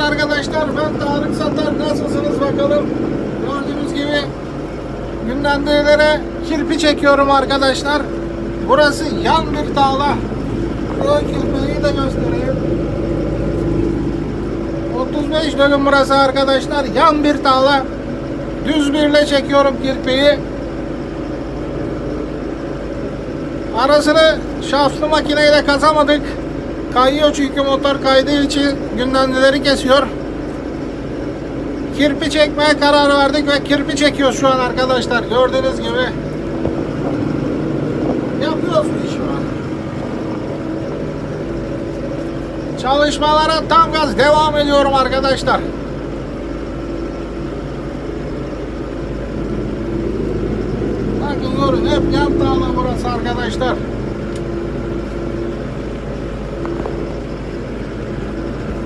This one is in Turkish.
Evet arkadaşlar ben Tarık Satar. Nasılsınız bakalım? Gördüğünüz gibi gündemlere kirpi çekiyorum arkadaşlar. Burası yan bir tağla. O kirpiyi de göstereyim. 35 dönüm burası arkadaşlar. Yan bir tağla. Düz birle çekiyorum kirpiyi. Arasını şaftlı makineyle kazamadık. Kayıyor çünkü motor kaydığı için gündemleri kesiyor. Kirpi çekmeye karar verdik ve kirpi çekiyoruz şu an arkadaşlar. Gördüğünüz gibi. Yapıyoruz bu işi. Çalışmalara tam gaz devam ediyorum arkadaşlar. Bakın görün hep yan tağla burası arkadaşlar.